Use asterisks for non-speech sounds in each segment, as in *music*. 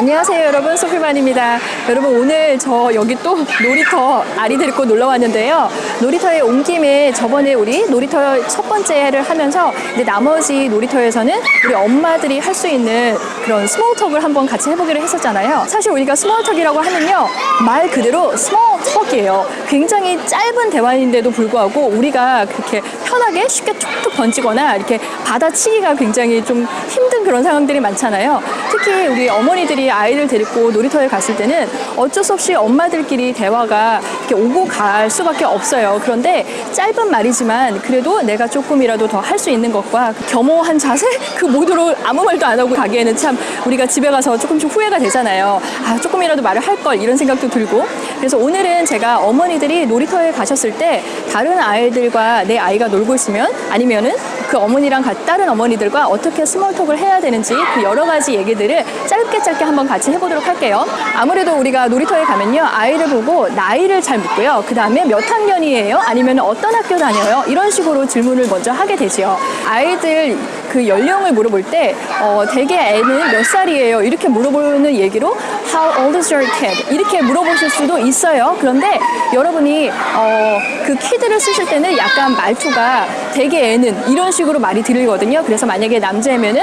안녕하세요 여러분. 소피만입니다. 여러분 오늘 저 여기 또 놀이터 아리 데리고 놀러 왔는데요. 놀이터에 온 김에 저번에 우리 놀이터 첫 번째를 하면서 이제 나머지 놀이터에서는 우리 엄마들이 할 수 있는 그런 스몰톡을 한번 같이 해보기로 했었잖아요. 사실 우리가 스몰톡이라고 하면요 말 그대로 스몰 톡이에요 굉장히 짧은 대화인데도 불구하고 우리가 그렇게 편하게 쉽게 툭툭 던지거나 이렇게 받아치기가 굉장히 좀 힘든 그런 상황들이 많잖아요 특히 우리 어머니들이 아이를 데리고 놀이터에 갔을 때는 어쩔 수 없이 엄마들끼리 대화가 이렇게 오고 갈 수밖에 없어요. 그런데 짧은 말이지만 그래도 내가 조금이라도 더 할 수 있는 것과 그 겸허한 자세 그 모두로 아무 말도 안 하고 가기에는 참 우리가 집에 가서 조금씩 후회가 되잖아요. 아 조금이라도 말을 할 걸 이런 생각도 들고 그래서 오늘은 제가 어머니들이 놀이터에 가셨을 때 다른 아이들과 내 아이가 놀고 있으면 아니면은 그 어머니랑 가- 다른 어머니들과 어떻게 스몰톡을 해야 되는지 그 여러 가지 얘기들을 짧게 짧게 한번 같이 해보도록 할게요. 아무래도 우리가 놀이터에 가면요 아이를 보고 나이를 잘 묻고요. 그 다음에 몇 학년이에요? 아니면 어떤 학교 다녀요? 이런 식으로 질문을 먼저 하게 되지요. 아이들 그 연령을 물어볼 때 어, 대개 애는 몇 살이에요? 이렇게 물어보는 얘기로 How old is your kid? 이렇게 물어보실 수도 있어요. 그런데 여러분이 어, 그 키드를 쓰실 때는 약간 말투가 대개 애는 이런 식으로 말이 들리거든요. 그래서 만약에 남자이면은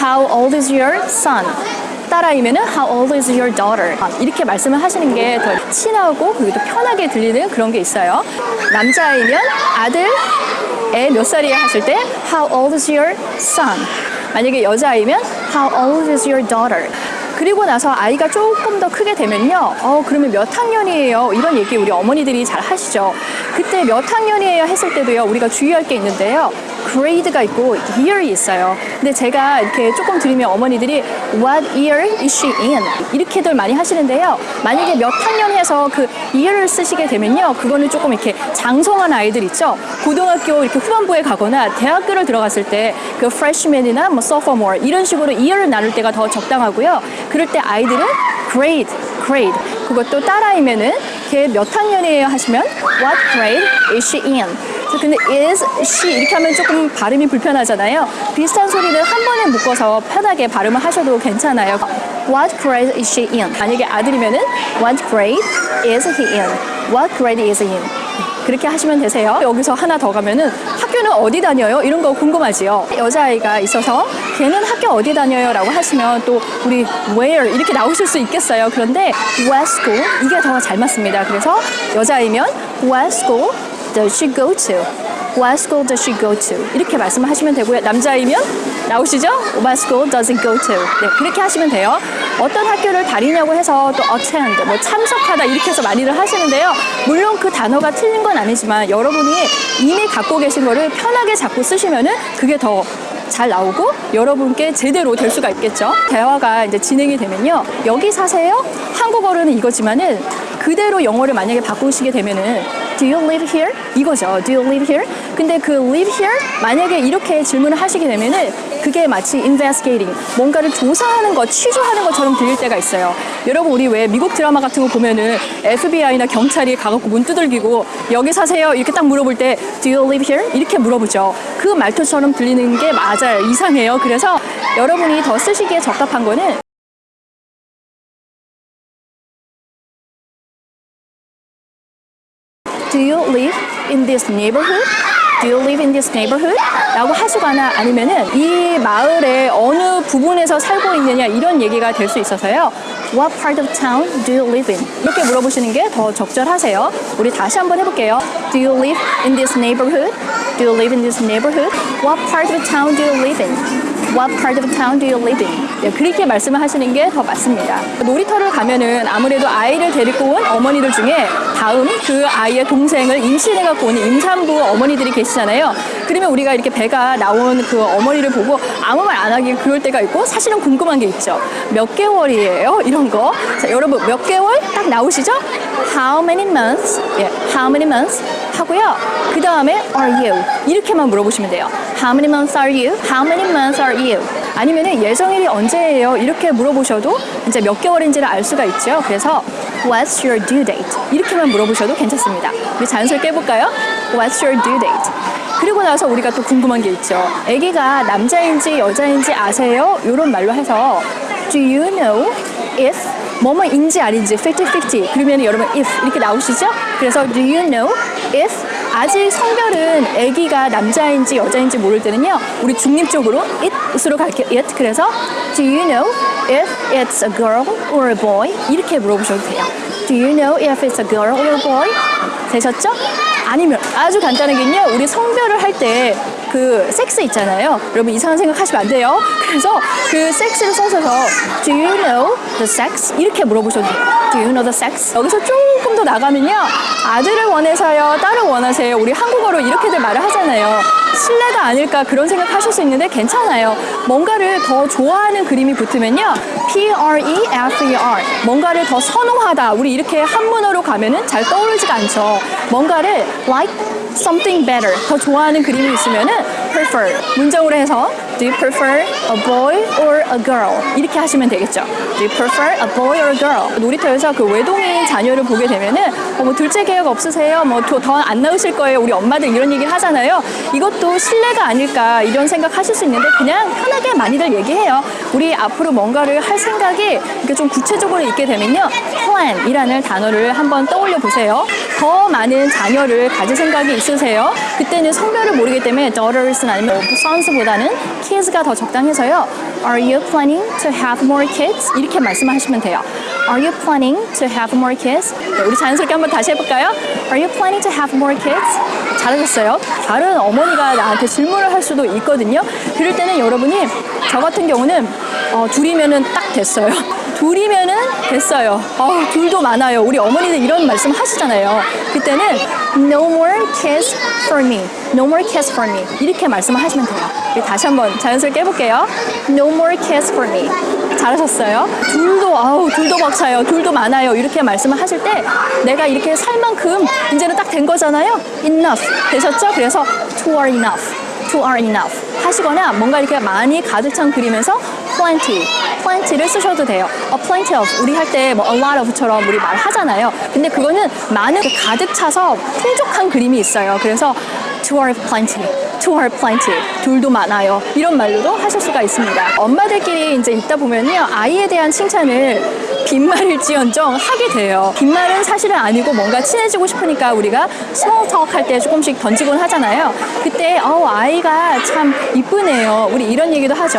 How old is your son? 딸아이면은 How old is your daughter? 아, 이렇게 말씀을 하시는 게 더 친하고 그리고 또 편하게 들리는 그런 게 있어요. 남자아이면 아들 애 몇 살이야 하실 때 How old is your son? 만약에 여자아이면 How old is your daughter? 그리고 나서 아이가 조금 더 크게 되면요. 어, 그러면 몇 학년이에요? 이런 얘기 우리 어머니들이 잘 하시죠. 그때 몇 학년이에요? 했을 때도요. 우리가 주의할 게 있는데요. Grade가 있고 year이 있어요. 근데 제가 이렇게 조금 들으면 어머니들이 what year is she in? 이렇게들 많이 하시는데요. 만약에 몇 학년 해서 그 year를 쓰시게 되면요. 그거는 조금 이렇게 장성한 아이들 있죠. 고등학교 이렇게 후반부에 가거나 대학교를 들어갔을 때 그 freshman이나 뭐 sophomore 이런 식으로 year를 나눌 때가 더 적당하고요. 그럴 때 아이들은 grade, grade. 그것도 딸아이면은 걔 몇 학년이에요 하시면 what grade is she in? 자, 근데 is, she 이렇게 하면 조금 발음이 불편하잖아요. 비슷한 소리는 한 번에 묶어서 편하게 발음을 하셔도 괜찮아요. What grade is she in? 만약에 아들이면은 What grade is he in? What grade is he in? 그렇게 하시면 되세요. 여기서 하나 더 가면은 학교는 어디 다녀요? 이런 거 궁금하지요. 여자아이가 있어서 걔는 학교 어디 다녀요? 라고 하시면 또 우리 where 이렇게 나오실 수 있겠어요. 그런데 what school 이게 더 잘 맞습니다. 그래서 여자아이면 what school does she go to? What school does she go to? 이렇게 말씀을 하시면 되고요. 남자이면 나오시죠? What school does it go to? 네, 그렇게 하시면 돼요. 어떤 학교를 다니냐고 해서 또 attend, 뭐 참석하다 이렇게 해서 많이들 하시는데요. 물론 그 단어가 틀린 건 아니지만 여러분이 이미 갖고 계신 거를 편하게 잡고 쓰시면은 그게 더잘 나오고 여러분께 제대로 될 수가 있겠죠. 대화가 이제 진행이 되면요. 여기 사세요? 한국어로는 이거지만은 그대로 영어를 만약에 바꾸시게 되면은 Do you live here? 이거죠. Do you live here? 근데 그 live here 만약에 이렇게 질문을 하시게 되면은 그게 마치 investigating 뭔가를 조사하는 것, 취조하는 것처럼 들릴 때가 있어요. 여러분 우리 왜 미국 드라마 같은 거 보면은 FBI나 경찰이 가갖고 문 두들기고 여기 사세요 이렇게 딱 물어볼 때 Do you live here? 이렇게 물어보죠. 그 말투처럼 들리는 게 맞아요. 이상해요. 그래서 여러분이 더 쓰시기에 적합한 거는 Do you live in this neighborhood? Do you live in this neighborhood? 라고 하시거나 아니면은 이 마을의 어느 부분에서 살고 있느냐 이런 얘기가 될 수 있어서요. What part of town do you live in? 이렇게 물어보시는 게 더 적절하세요. 우리 다시 한번 해볼게요. Do you live in this neighborhood? Do you live in this neighborhood? What part of town do you live in? What part of town do you live in? 네, 그렇게 말씀을 하시는 게 더 맞습니다. 놀이터를 가면은 아무래도 아이를 데리고 온 어머니들 중에 다음 그 아이의 동생을 임신해 갖고 온 임산부 어머니들이 계시잖아요. 그러면 우리가 이렇게 배가 나온 그 어머니를 보고 아무 말 안 하기 그럴 때가 있고 사실은 궁금한 게 있죠. 몇 개월이에요? 이런 거. 자, 여러분 몇 개월 딱 나오시죠? How many months? 예, how many months? 하고요. 그 다음에 are you? 이렇게만 물어보시면 돼요. How many months are you? How many months are you? 아니면은 예정일이 언제예요? 이렇게 물어보셔도 이제 몇 개월인지를 알 수가 있죠. 그래서 What's your due date? 이렇게만 물어보셔도 괜찮습니다. 우리 자연스럽게 해볼까요? What's your due date? 그리고 나서 우리가 또 궁금한 게 있죠. 아기가 남자인지 여자인지 아세요? 이런 말로 해서 Do you know if 뭐뭐인지 아닌지 50-50 그러면 여러분 if 이렇게 나오시죠? 그래서 do you know if 아직 성별은 아기가 남자인지 여자인지 모를 때는요 우리 중립적으로 it으로 갈게요 it 그래서 do you know if it's a girl or a boy? 이렇게 물어보셔도 돼요. Do you know if it's a girl or a boy? 되셨죠? 아니면 아주 간단하게요 우리 성별을 할 때 그 섹스 있잖아요. 여러분 이상한 생각 하시면 안 돼요. 그래서 그 섹스를 써서서 do you know the sex? 이렇게 물어보셔도 돼요. Do you know the sex? 여기서 조금 더 나가면요. 아들을 원해서요 딸을 원하세요. 우리 한국어로 이렇게들 말을 하잖아요. 신뢰가 아닐까 그런 생각 하실 수 있는데 괜찮아요. 뭔가를 더 좋아하는 그림이 붙으면요. P-R-E-F-E-R 뭔가를 더 선호하다. 우리 이렇게 한문어로 가면은 잘 떠오르지가 않죠. 뭔가를 like something better. 더 좋아하는 그림이 있으면은 prefer. 문장으로 해서 do you prefer a boy or a girl? 이렇게 하시면 되겠죠. do you prefer a boy or a girl? 놀이터에서 그 외동인 자녀를 보게 되면은 어, 뭐 둘째 계획 없으세요? 뭐 더안 낳으실 거예요? 우리 엄마들 이런 얘기 하잖아요. 이것도 신뢰가 아닐까 이런 생각 하실 수 있는데 그냥 편하게 많이들 얘기해요. 우리 앞으로 뭔가를 할 생각이 이렇게 좀 구체적으로 있게 되면요. plan이라는 단어를 한번 떠올려 보세요 더 많은 자녀를 가질 생각이 있으세요 그때는 성별을 모르기 때문에 daughters 아니면 sons보다는 kids가 더 적당해서요 Are you planning to have more kids? 이렇게 말씀하시면 돼요 Are you planning to have more kids? 네, 우리 자연스럽게 한번 다시 해볼까요? Are you planning to have more kids? 잘하셨어요. 다른 어머니가 나한테 질문을 할 수도 있거든요. 그럴 때는 여러분이 저 같은 경우는 어, 둘이면은 딱 됐어요. *laughs* 둘이면은 됐어요. 어, 둘도 많아요. 우리 어머니들 이런 말씀 하시잖아요. 그때는 no more kids for me. No more kids for me. 이렇게 말씀을 하시면 돼요. 다시 한번 자연스럽게 해볼게요. No more kids for me. 잘하셨어요. 둘도 아우 둘도 벅차요. 둘도 많아요. 이렇게 말씀을 하실 때 내가 이렇게 살 만큼 이제는 딱 된 거잖아요. Enough 되셨죠? 그래서 two are enough, two are enough 하시거나 뭔가 이렇게 많이 가득 찬 그리면서 plenty, plenty를 쓰셔도 돼요. A plenty of 우리 할 때 뭐 a lot of처럼 우리 말하잖아요. 근데 그거는 많은 게 가득 차서 풍족한 그림이 있어요. 그래서 two are plenty. Are plenty. 둘도 많아요. 이런 말로도 하실 수가 있습니다. 엄마들끼리 이제 있다 보면요. 아이에 대한 칭찬을 빈말일지언정 하게 돼요. 빈말은 사실은 아니고 뭔가 친해지고 싶으니까 우리가 스몰 톡할때 조금씩 던지곤 하잖아요. 그때 어 아이가 참 이쁘네요. 우리 이런 얘기도 하죠.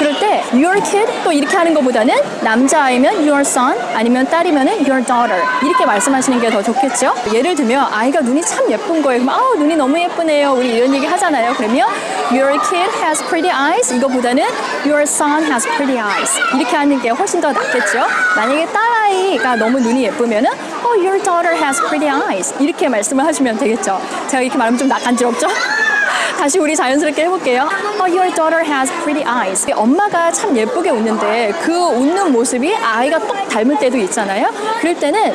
그럴 때 your kid 또 이렇게 하는 것보다는 남자아이면 your son 아니면 딸이면 은 your daughter 이렇게 말씀하시는 게 더 좋겠죠. 예를 들면 아이가 눈이 참 예쁜 거예요. 그럼 아우 눈이 너무 예쁘네요. 우리 이런 얘기 하잖아요. 그러면 your kid has pretty eyes 이거보다는 your son has pretty eyes 이렇게 하는 게 훨씬 더 낫겠죠. 만약에 딸아이가 너무 눈이 예쁘면은 oh your daughter has pretty eyes 이렇게 말씀을 하시면 되겠죠. 제가 이렇게 말하면 좀 간지럽죠? *laughs* 다시 우리 자연스럽게 해볼게요. Oh, your daughter has pretty eyes. 엄마가 참 예쁘게 웃는데 그 웃는 모습이 아이가 똑 닮을 때도 있잖아요. 그럴 때는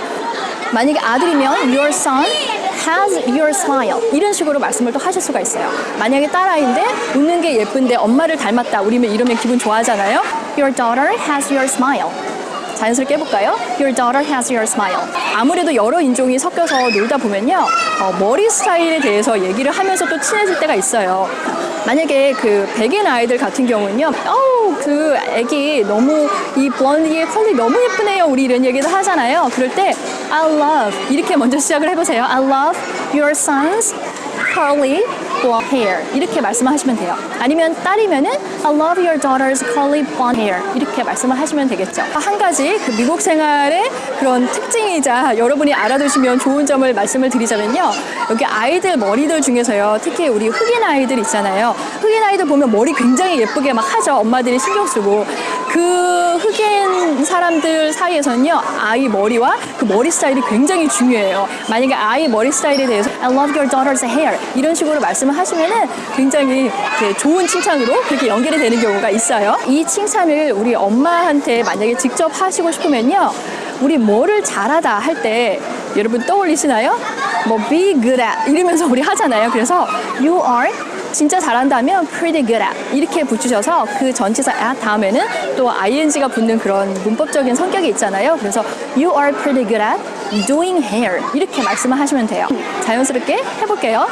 만약에 아들이면 your son has your smile 이런 식으로 말씀을 또 하실 수가 있어요. 만약에 딸아이인데 웃는 게 예쁜데 엄마를 닮았다. 우리면 이러면 기분 좋아하잖아요. Your daughter has your smile. 자연스럽게 해볼까요? Your daughter has your smile. 아무래도 여러 인종이 섞여서 놀다 보면요. 어, 머리 스타일에 대해서 얘기를 하면서 또 친해질 때가 있어요. 만약에 그 백인 아이들 같은 경우는요. 어우, 그 애기 너무 이 블론디의 컬러 너무 예쁘네요. 우리 이런 얘기도 하잖아요. 그럴 때 I love 이렇게 먼저 시작을 해보세요. I love your son's curly blonde hair 이렇게 말씀하시면 돼요. 아니면 딸이면은 I love your daughter's curly blonde hair 이렇게 말씀을 하시면 되겠죠. 한 가지 그 미국 생활의 그런 특징이자 여러분이 알아두시면 좋은 점을 말씀을 드리자면요. 여기 아이들 머리들 중에서요. 특히 우리 흑인 아이들 있잖아요. 흑인 아이들 보면 머리 굉장히 예쁘게 막 하죠. 엄마들이 신경 쓰고 그 흑인 사람들 사이에서는요. 아이 머리와 그 머리 스타일이 굉장히 중요해요. 만약에 아이 머리 스타일에 대해서 I love your daughter's hair 이런 식으로 말씀을 하시면은 굉장히 이렇게 좋은 칭찬으로 그렇게 연결이 되는 경우가 있어요. 이 칭찬을 우리 엄마한테 만약에 직접 하시고 싶으면요. 우리 뭐를 잘하다 할 때 여러분 떠올리시나요? 뭐 be good at 이러면서 우리 하잖아요. 그래서 you are 진짜 잘한다면 pretty good at 이렇게 붙이셔서 그 전치사 at 다음에는 또 ing가 붙는 그런 문법적인 성격이 있잖아요. 그래서 you are pretty good at doing hair 이렇게 말씀을 하시면 돼요. 자연스럽게 해볼게요.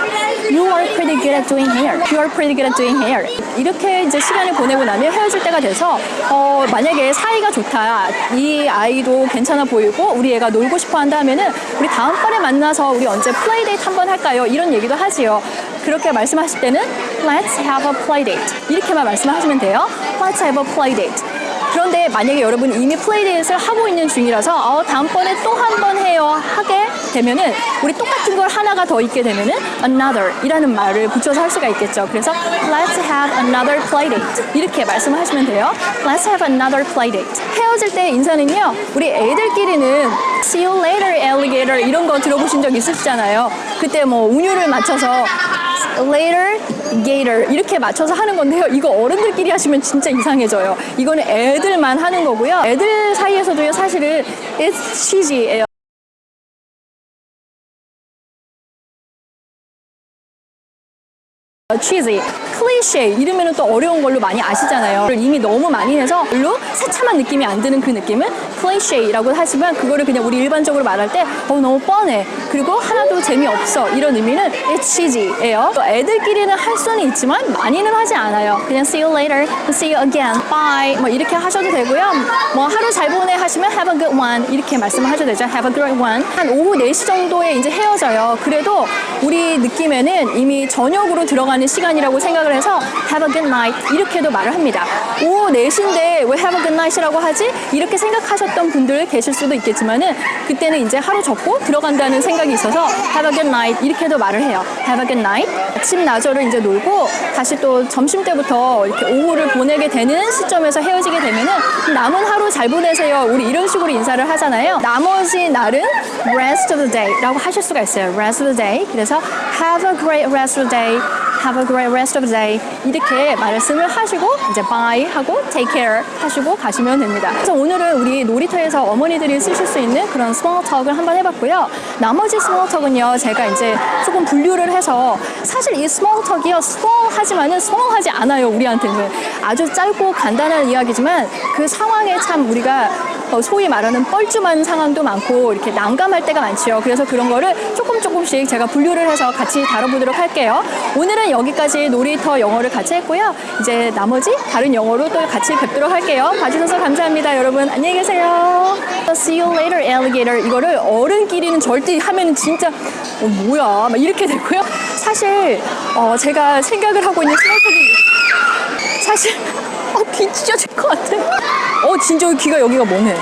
You are pretty good at doing hair. You are pretty good at doing hair. 이렇게 이제 시간을 보내고 나면 헤어질 때가 돼서 어, 만약에 사이가 좋다. 이 아이도 괜찮아 보이고 우리 애가 놀고 싶어 한다 하면은 우리 다음 번에 만나서 우리 언제 플레이데이트 한번 할까요? 이런 얘기도 하지요. 그렇게 말씀하실 때는 Let's have a playdate 이렇게만 말씀하시면 돼요. Let's have a playdate. 그런데 만약에 여러분 이미 플레이데이트를 하고 있는 중이라서 어, 다음번에 또 한 번 해요 하게 되면은 우리 똑같은 걸 하나가 더 있게 되면은 another 이라는 말을 붙여서 할 수가 있겠죠. 그래서 let's have another playdate 이렇게 말씀을 하시면 돼요. Let's have another playdate. 헤어질 때 인사는요. 우리 애들끼리는 see you later alligator 이런 거 들어보신 적 있으시잖아요. 그때 뭐 운율을 맞춰서 later gator 이렇게 맞춰서 하는 건데요. 이거 어른들끼리 하시면 진짜 이상해져요. 이거는 애들만 하는 거고요. 애들 사이에서도요. 사실은 it's cheesy예요. cheesy, 클리셰 이러면 또 어려운 걸로 많이 아시잖아요. 이미 너무 많이 해서 별로 새참한 느낌이 안 드는 그 느낌은 클리셰라고 하지만 그거를 그냥 우리 일반적으로 말할 때 어, 너무 뻔해. 그리고 하나도 재미없어. 이런 의미는 it's cheesy예요. 또 애들끼리는 할 수는 있지만 많이는 하지 않아요. 그냥 see you later, see you again, bye 뭐 이렇게 하셔도 되고요. 뭐 하루 잘 보내 하시면 have a good one 이렇게 말씀을 하셔도 되죠. have a great one. 한 오후 4시 정도에 이제 헤어져요. 그래도 우리 느낌에는 이미 저녁으로 들어가는 시간이라고 생각을 해서 have a good night 이렇게도 말을 합니다. 오후 4시인데 왜 have a good night이라고 하지? 이렇게 생각하셨던 분들 계실 수도 있겠지만은 그때는 이제 하루 접고 들어간다는 생각이 있어서 have a good night 이렇게도 말을 해요. have a good night. 아침 나절을 이제 놀고 다시 또 점심 때부터 이렇게 오후를 보내게 되는 시점에서 헤어지게 되면은 남은 하루 잘 보내세요. 우리 이런 식으로 인사를 하잖아요. 나머지 날은 rest of the day라고 하실 수가 있어요. rest of the day. 그래서 have a great rest of the day. Have a great rest of the day. 이렇게 말씀을 하시고 이제 bye 하고 take care 하시고 가시면 됩니다. 그래서 오늘은 우리 놀이터에서 어머니들이 쓰실 수 있는 그런 small talk을 한번 해봤고요. 나머지 small talk은요, 제가 이제 조금 분류를 해서 사실 이 small talk이요, small 하지만은 small 하지 않아요, 우리한테는. 아주 짧고 간단한 이야기지만 그 상황에 참 우리가 어, 소위 말하는 뻘쭘한 상황도 많고 이렇게 난감할 때가 많지요. 그래서 그런 거를 조금 조금씩 제가 분류를 해서 같이 다뤄보도록 할게요. 오늘은 여기까지 놀이터 영어를 같이 했고요. 이제 나머지 다른 영어로 또 같이 뵙도록 할게요. 봐주셔서 감사합니다. 여러분 안녕히 계세요. See you later, alligator. 이거를 어른끼리는 절대 하면 진짜 어, 뭐야 막 이렇게 되고요. 사실 어, 제가 생각을 하고 있는 스마트폰이 사실 어, 귀 찢어질 것 같아. 어, 진짜 귀가 여기가 멍해.